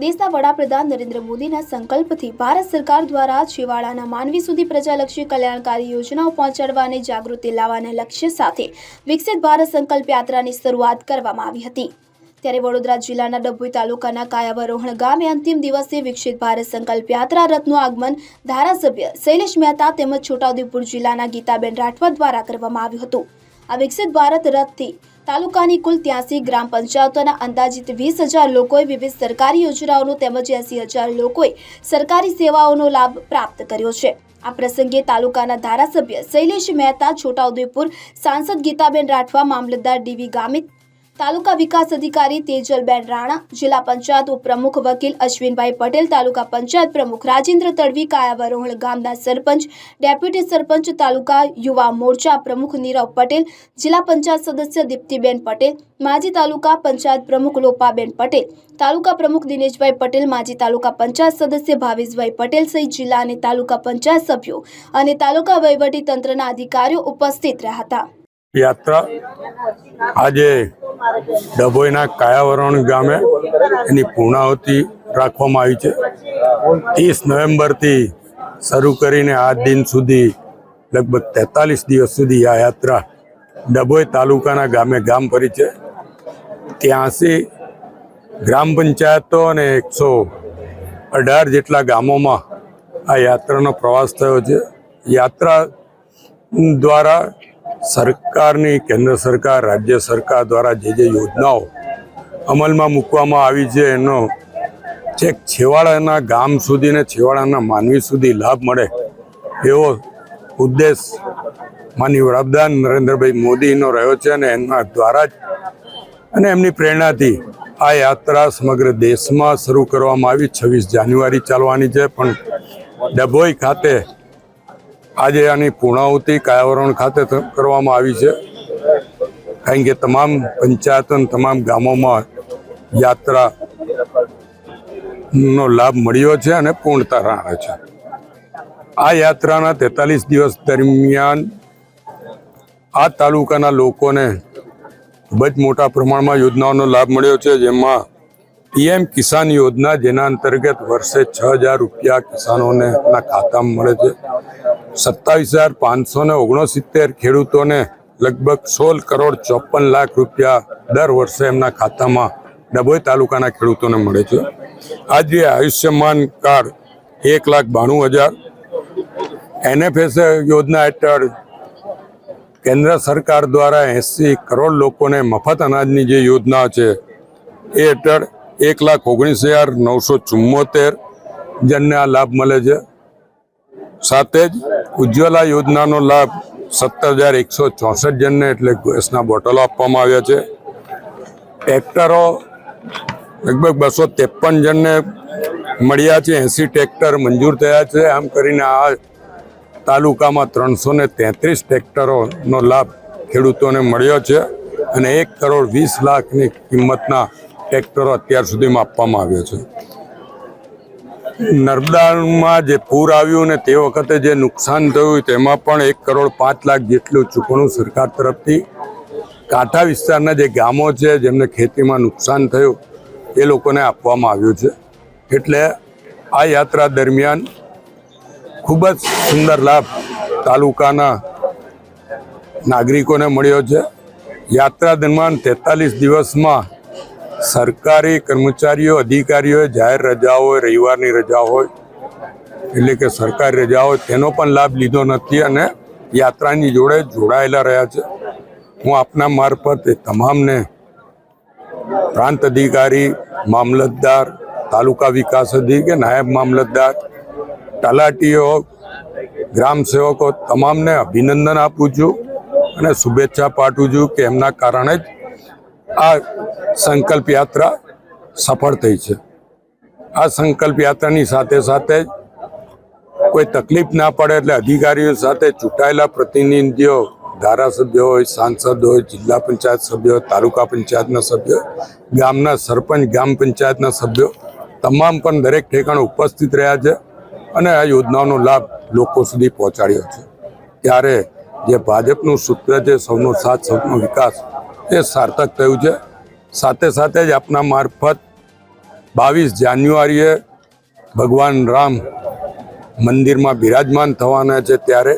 દેશના વડાપ્રધાન નરેન્દ્ર મોદીના સંકલ્પથી ભારત સરકાર દ્વારા છેવાડાના માનવી સુધી પ્રજાલક્ષી કલ્યાણકારી યોજનાઓ પહોંચાડવા અને જાગૃતિ લાવવાના લક્ષ્ય સાથે વિકસિત ભારત સંકલ્પ યાત્રાની શરૂઆત કરવામાં આવી હતી. ત્યારે વડોદરા જિલ્લાના ડભોઈ તાલુકાના કાયાવરોહણ ગામે અંતિમ દિવસે વિકસિત ભારત સંકલ્પ યાત્રા રથનું આગમન ધારાસભ્ય શૈલેષ મહેતા તેમજ છોટાઉદેપુર જિલ્લાના ગીતાબેન રાઠવા દ્વારા કરવામાં આવ્યું હતું. આ વિકસિત ભારત રથથી તાલુકાની કુલ ત્યાસી ગ્રામ પંચાયતોના અંદાજિત વીસ હજાર લોકોએ વિવિધ સરકારી યોજનાઓનો તેમજ એસી હજાર લોકોએ સરકારી સેવાઓનો લાભ પ્રાપ્ત કર્યો છે. આ પ્રસંગે તાલુકાના ધારાસભ્ય શૈલેષ મહેતા, છોટાઉદેપુર સાંસદ ગીતાબેન રાઠવા, મામલતદાર ડીવી ગામિત તાલુકા વિકાસ અધિકારી તેજલબેન રાણા, જિલ્લા પંચાયત ઉપપ્રમુખ વકીલ અશ્વિનભાઈ પટેલ, તાલુકા પંચાયત પ્રમુખ રાજેન્દ્ર તડવી, કાયાવરોહણ ગામના સરપંચ, ડેપ્યુટી સરપંચ તાલુકા યુવા મોરચા પ્રમુખ નીરવ પટેલ, જિલ્લા પંચાયત સદસ્ય દીપ્તિબેન પટેલ, માજી તાલુકા પંચાયત પ્રમુખ લોપાબેન પટેલ, તાલુકા પ્રમુખ દિનેશભાઈ પટેલ, માજી તાલુકા પંચાયત સદસ્ય ભાવેશભાઈ પટેલ સહિત જિલ્લા અને તાલુકા પંચાયત સભ્યો અને તાલુકા વહીવટી તંત્રના અધિકારીઓ ઉપસ્થિત રહ્યા હતા. યાત્રા આજે ડભોઈના કાયાવરણ ગામે એની પૂર્ણાહુતિ રાખવામાં આવી છે. ત્રીસ નવેમ્બરથી શરૂ કરીને આ દિન સુધી લગભગ તેતાલીસ દિવસ સુધી આ યાત્રા ડભોઈ તાલુકાના ગામે ગામ ફરી છે. ત્યાંસી ગ્રામ પંચાયતો અને એકસો અઢાર જેટલા ગામોમાં આ યાત્રાનો પ્રવાસ થયો છે. યાત્રા દ્વારા સરકારની, કેન્દ્ર સરકાર, રાજ્ય સરકાર દ્વારા જે જે યોજનાઓ અમલમાં મૂકવામાં આવી છે, એનો છેક છેવાડાના ગામ સુધી ને છેવાડાના માનવી સુધી લાભ મળે એવો ઉદ્દેશ માની વડાપ્રધાન નરેન્દ્રભાઈ મોદીનો રહ્યો છે અને એમના દ્વારા જ અને એમની પ્રેરણાથી આ યાત્રા સમગ્ર દેશમાં શરૂ કરવામાં આવી. છવ્વીસ જાન્યુઆરી ચાલવાની છે, પણ ડભોઈ ખાતે આજે આની પૂર્ણાહુતિ કાયાવરણ ખાતે કરવામાં આવી છે. કારણ કે તમામ પંચાયતો તમામ ગામોમાં યાત્રા નો લાભ મળ્યો છે અને પૂર્ણતા રહે છે. આ યાત્રાના તેતાલીસ દિવસ દરમિયાન આ તાલુકાના લોકોને ખૂબ જ મોટા પ્રમાણમાં યોજનાઓનો લાભ મળ્યો છે. જેમાં પીએમ કિસાન યોજના, જેના અંતર્ગત વર્ષે છ હજાર રૂપિયા કિસાનોને ખાતામાં મળે છે. સત્તાવીસ હજાર પાંચસો ને ઓગણસિત્તેર ખેડૂતોને લગભગ સોળ કરોડ ચોપન લાખ રૂપિયા દર વર્ષે એમના ખાતામાં ડભોઈ તાલુકાના ખેડૂતોને મળે છે. આજે આયુષ્યમાન કાર્ડ એક લાખ બાણું હજાર. એનએફએસ યોજના હેઠળ કેન્દ્ર સરકાર દ્વારા એંસી કરોડ લોકોને મફત અનાજની જે યોજના છે, એ હેઠળ એક લાખ ઓગણીસ હજાર નવસો ચુમ્મોતેર જણને આ લાભ મળે છે. સાથે જ ઉજ્જવલા યોજનાનો લાભ સત્તર હજાર એકસો ચોસઠ જણને એટલે ગેસના બોટલો આપવામાં આવ્યા છે. ટ્રેક્ટરો લગભગ બસો ત્રેપન જણને મળ્યા છે. એંસી ટ્રેક્ટર મંજૂર થયા છે. આમ કરીને આ તાલુકામાં ત્રણસો ને તેત્રીસ ટ્રેક્ટરોનો લાભ ખેડૂતોને મળ્યો છે અને એક કરોડ વીસ લાખની કિંમતના ટ્રેક્ટરો અત્યાર સુધીમાં આપવામાં આવ્યો છે. નર્મદામાં જે પૂર આવ્યું ને તે વખતે જે નુકસાન થયું તેમાં પણ એક કરોડ પાંચ લાખ જેટલું ચૂકવણું સરકાર તરફથી કાંઠા વિસ્તારના જે ગામો છે, જેમને ખેતીમાં નુકસાન થયું, એ લોકોને આપવામાં આવ્યું છે. એટલે આ યાત્રા દરમિયાન ખૂબ જ સુંદર લાભ તાલુકાના નાગરિકોને મળ્યો છે. યાત્રા દરમિયાન તેતાલીસ દિવસમાં સરકારી કર્મચારીઓ અધિકારીઓ જાહેર રજા હોય, રવિવારની રજા હોય, એટલે કે સરકારી રજા હોય, તેનો પણ લાભ લીધો નથી અને યાત્રાની જોડે જોડાયેલા રહ્યા છે. હું આપના મારફતે તમામને પ્રાંત અધિકારી, મામલતદાર, તાલુકા વિકાસ અધિકારી નાયબ મામલતદાર, તલાટીઓ, ગ્રામ સેવકો, તમામને અભિનંદન આપું છું અને શુભેચ્છા પાઠવું છું કે એમના કારણે જ આ સંકલ્પ યાત્રા સફળ થઈ છે. આ સંકલ્પ યાત્રાની સાથે સાથે કોઈ તકલીફ ના પડે એટલે અધિકારીઓ સાથે ચૂંટાયેલા પ્રતિનિધિઓ, ધારાસભ્યો હોય, સાંસદ હોય, જિલ્લા પંચાયત સભ્યો તાલુકા પંચાયતના સભ્યો ગામના સરપંચ ગ્રામ પંચાયતના સભ્યો તમામ પણ દરેક ઠેકાણે ઉપસ્થિત રહ્યા છે અને આ યોજનાઓનો લાભ લોકો સુધી પહોંચાડ્યો છે. ત્યારે જે ભાજપનું સૂત્ર છે, સૌનો સાથ, સૌનો વિકાસ એ સાર્થક થયું છે. સાથે સાથે જ આપના મારફત બાવીસ જાન્યુઆરીએ ભગવાન રામ મંદિરમાં બિરાજમાન થવાના છે ત્યારે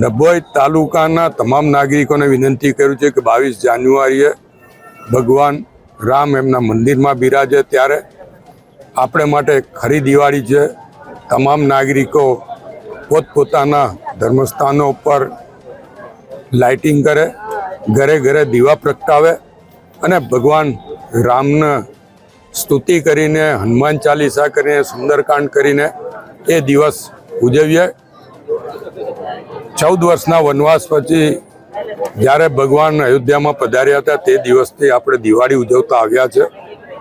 ડભોઈ તાલુકાના તમામ નાગરિકોને વિનંતી કર્યું છે કે બાવીસ જાન્યુઆરીએ ભગવાન રામ એમના મંદિરમાં બિરાજે ત્યારે આપણે માટે ખરી દિવાળી છે. તમામ નાગરિકો પોતપોતાના ધર્મસ્થાનો પર લાઇટિંગ કરે. ઘરે ઘરે દીવા પ્રગટાવે અને ભગવાન રામને સ્તુતિ કરીને, હનુમાન ચાલીસા કરીને, સુંદરકાંડ કરીને એ દિવસ ઉજવીએ. ચૌદ વર્ષના વનવાસ પછી જ્યારે ભગવાન અયોધ્યામાં પધાર્યા હતા, તે દિવસથી આપણે દિવાળી ઉજવતા આવ્યા છે.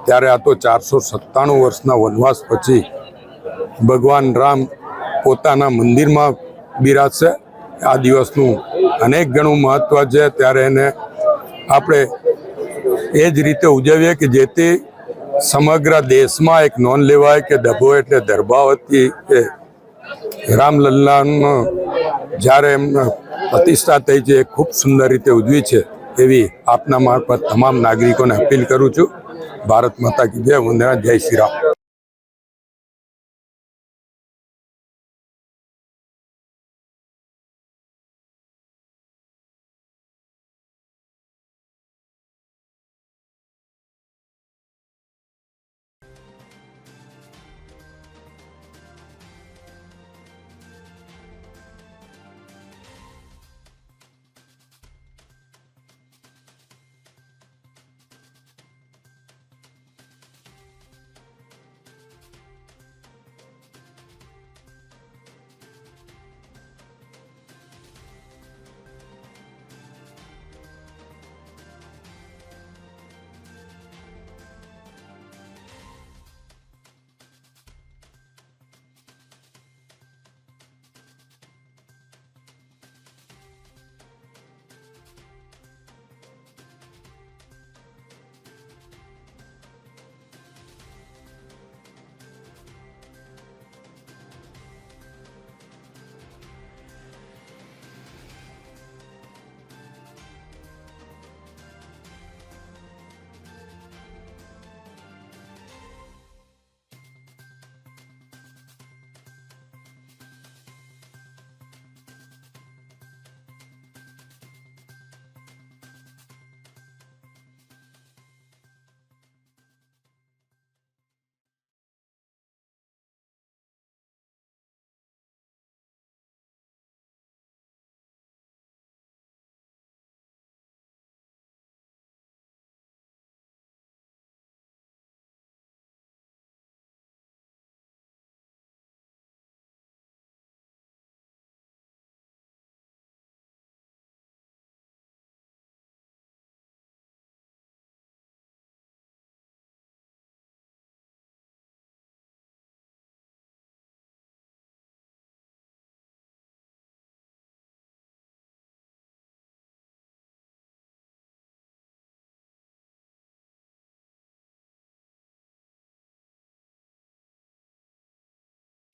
ત્યારે આ તો ચારસો સત્તાણું વર્ષના વનવાસ પછી ભગવાન રામ પોતાના મંદિરમાં બિરાજશે. આ દિવસનું અનેક ગણું મહત્વ છે. ત્યારે એને આપણે એ જ રીતે ઉજવીએ કે જેથી સમગ્ર દેશમાં એક નોંધ લેવાય કે દભો એટલે દર્ભાવતી એ રામલલ્લાનો જ્યારે એમને પ્રતિષ્ઠા થઈ છે, એ ખૂબ સુંદર રીતે ઉજવી છે એવી આપના મારફત તમામ નાગરિકોને અપીલ કરું છું. ભારત માતા કી જય. વંદના જય શ્રી રામ.